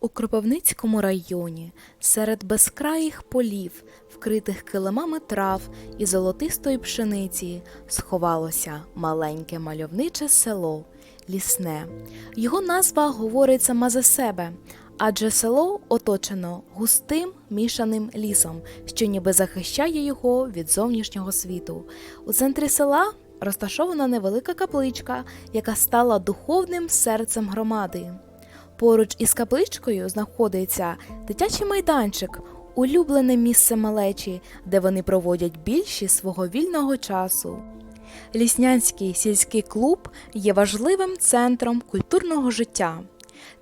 У Кропивницькому районі серед безкраїх полів, вкритих килимами трав і золотистої пшениці, сховалося маленьке мальовниче село Лісне. Його назва говорить сама за себе, адже село оточено густим мішаним лісом, що ніби захищає його від зовнішнього світу. У центрі села розташована невелика капличка, яка стала духовним серцем громади. Поруч із капличкою знаходиться дитячий майданчик, улюблене місце малечі, де вони проводять більшість свого вільного часу. Ліснянський сільський клуб є важливим центром культурного життя.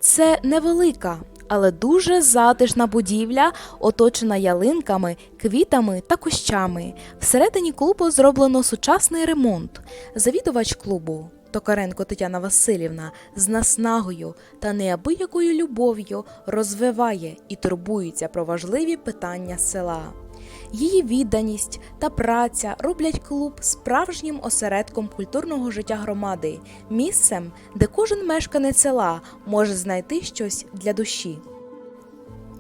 Це невелика, але дуже затишна будівля, оточена ялинками, квітами та кущами. Всередині клубу зроблено сучасний ремонт. Завідувач клубу Токаренко Тетяна Васильівна з наснагою та неабиякою любов'ю розвиває і турбується про важливі питання села. Її відданість та праця роблять клуб справжнім осередком культурного життя громади, місцем, де кожен мешканець села може знайти щось для душі.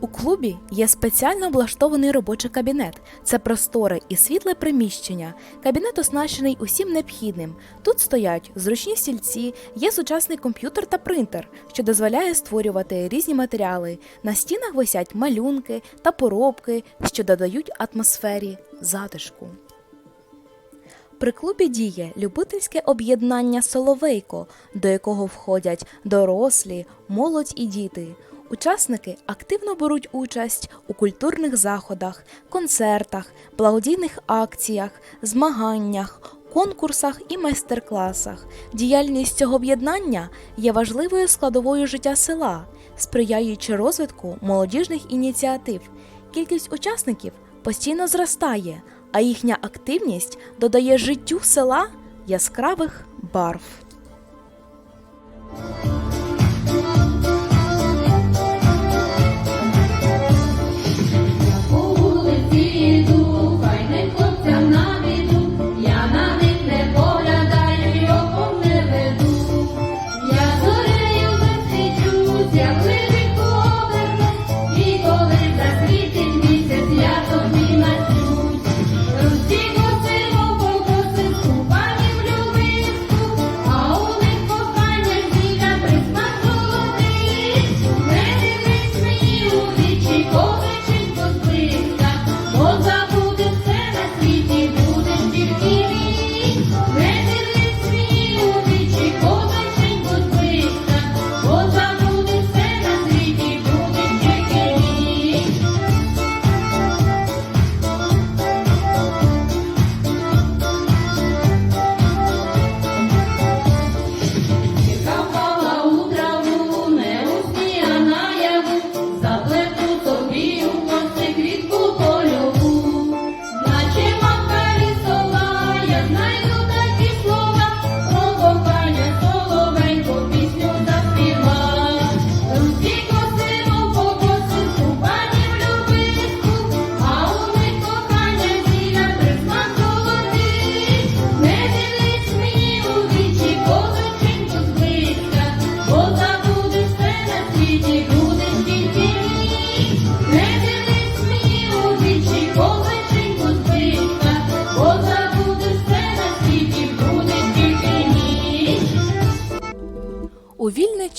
У клубі є спеціально облаштований робочий кабінет. Це просторе і світле приміщення. Кабінет оснащений усім необхідним. Тут стоять зручні стільці, є сучасний комп'ютер та принтер, що дозволяє створювати різні матеріали. На стінах висять малюнки та поробки, що додають атмосфері затишку. При клубі діє любительське об'єднання Соловейко, до якого входять дорослі, молодь і діти. Учасники активно беруть участь у культурних заходах, концертах, благодійних акціях, змаганнях, конкурсах і майстер-класах. Діяльність цього об'єднання є важливою складовою життя села, сприяючи розвитку молодіжних ініціатив. Кількість учасників постійно зростає, а їхня активність додає життю села яскравих барв.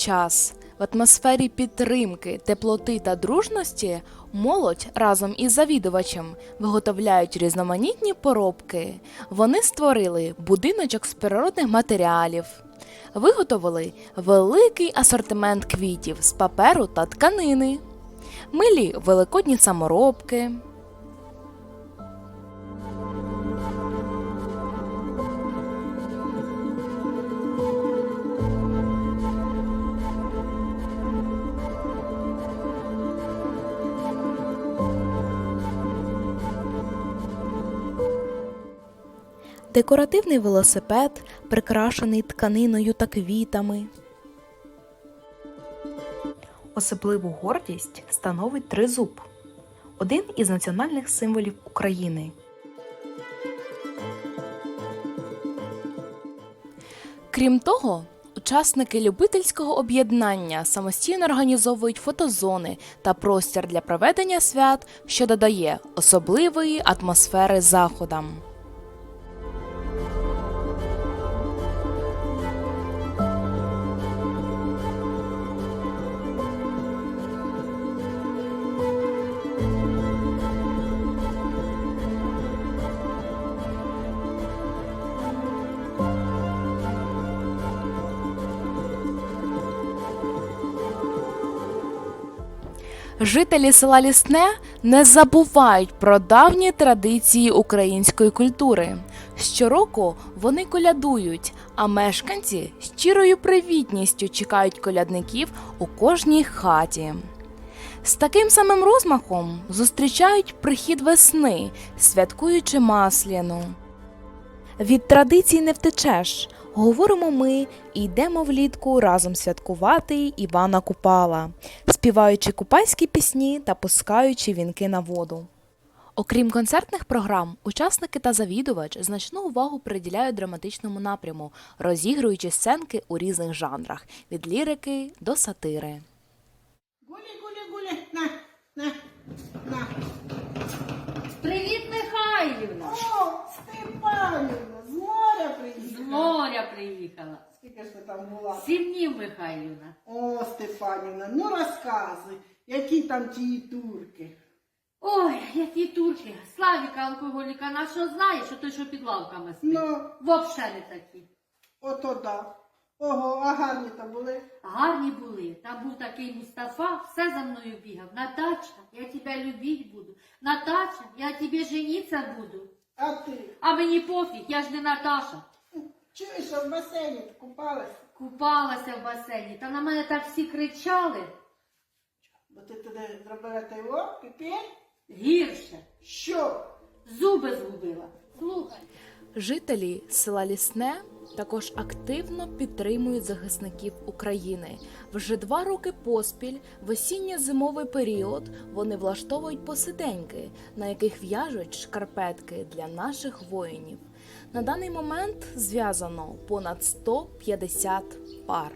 Час в атмосфері підтримки, теплоти та дружності молодь разом із завідувачем виготовляють різноманітні поробки. Вони створили будиночок з природних матеріалів, виготовили великий асортимент квітів з паперу та тканини, милі великодні саморобки. Декоративний велосипед, прикрашений тканиною та квітами. Особливу гордість становить тризуб один із національних символів України. Крім того, учасники любительського об'єднання самостійно організовують фотозони та простір для проведення свят, що додає особливої атмосфери заходам. Жителі села Лісне не забувають про давні традиції української культури. Щороку вони колядують, а мешканці щирою привітністю чекають колядників у кожній хаті. З таким самим розмахом зустрічають прихід весни, святкуючи масляну. Від традицій не втечеш. Говоримо ми і йдемо влітку разом святкувати Івана Купала, співаючи купальські пісні та пускаючи вінки на воду. Окрім концертних програм, учасники та завідувач значну увагу приділяють драматичному напряму, розігруючи сценки у різних жанрах від лірики до сатири. Гулі, гулі, гулі, на, на, на. Привіт, Михайлівна! О, Степанівна, з моря З приїхала. моря приїхала. Скільки ж ти там була? Сім днів, Михайлівна. О, Степанівна, ну розказуй, які там ті турки. Ой, які турки. Славіка алкоголіка нашого знає, що той, що під лавками спить. Ну. Вовше не такі. Ото да. Ого, а гарні то були. Гарні були. Там був такий Мустафа, все за мною бігав. Натача, я тебе любить буду. Натача, я тебе жениться буду. А ти? А мені пофіг, я ж не Наташа. Чуєш, а в басейні купалась? Купалася в басейні, та на мене так всі кричали. Бо ти туди зробила той о, піпель? Гірше. Що? Зуби згубила. Слухай. Жителі села Лісне також активно підтримують захисників України. Вже два роки поспіль, в осінньо-зимовий період, вони влаштовують посиденьки, на яких в'яжуть шкарпетки для наших воїнів. На даний момент зв'язано понад 150 пар.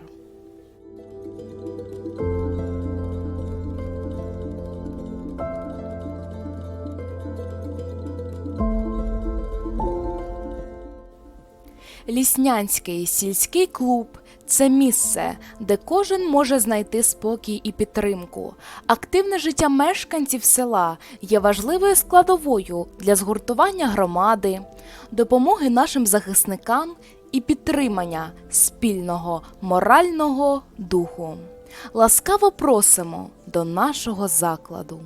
Ліснянський сільський клуб це місце, де кожен може знайти спокій і підтримку. Активне життя мешканців села є важливою складовою для згуртування громади, допомоги нашим захисникам і підтримання спільного морального духу. Ласкаво просимо до нашого закладу.